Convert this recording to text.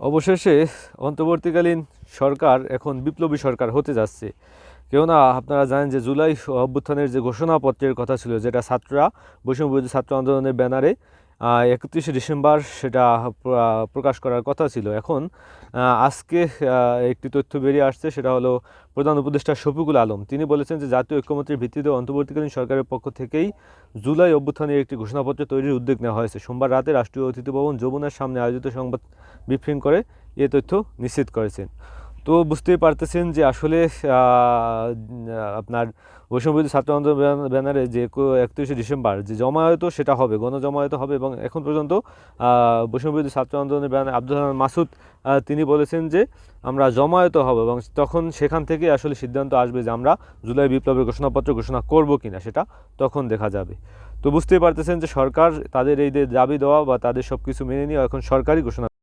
অবশেষে অন্তর্বর্তীকালীন সরকার এখন বিপ্লবী সরকার হতে যাচ্ছে। কেননা আপনারা জানেন যে জুলাই অভ্যুত্থানের যে ঘোষণাপত্রের কথা ছিল, যেটা ছাত্ররা বৈষম্যবিরোধী ছাত্র আন্দোলনের ব্যানারে একত্রিশে ডিসেম্বর সেটা প্রকাশ করার কথা ছিল। এখন আজকে একটি তথ্য বেরিয়ে আসছে, সেটা হলো প্রধান উপদেষ্টা শফিকুল আলম। তিনি বলেছেন যে জাতীয় ঐক্যমত্যের ভিত্তিতে অন্তর্বর্তীকালীন সরকারের পক্ষ থেকেই জুলাই অভ্যুত্থানের একটি ঘোষণাপত্র তৈরির উদ্যোগ নেওয়া হয়েছে। সোমবার রাতে রাষ্ট্রীয় অতিথি ভবন যমুনার সামনে আয়োজিত সংবাদ ব্রিফিং করে এ তথ্য নিশ্চিত করেছেন। তো বুঝতেই পারতেছেন যে আসলে আপনার বৈষম্যবিরোধী ছাত্র আন্দোলন ব্যানারে যে একত্রিশে ডিসেম্বর যে জমায়েত, সেটা হবে, গণজমায়েত হবে এবং এখন পর্যন্ত বৈষম্যবিরোধী ছাত্র ব্যানারে আব্দুল মাসুদ তিনি বলেছেন যে আমরা জমায়েত হব এবং তখন সেখান থেকে আসলে সিদ্ধান্ত আসবে যে আমরা জুলাই বিপ্লবের ঘোষণাপত্র ঘোষণা করব কিনা, সেটা তখন দেখা যাবে। তো বুঝতেই পারতেছেন যে সরকার তাদের এই দাবি দেওয়া বা তাদের সব কিছু মেনে নিয়ে এখন সরকারি ঘোষণা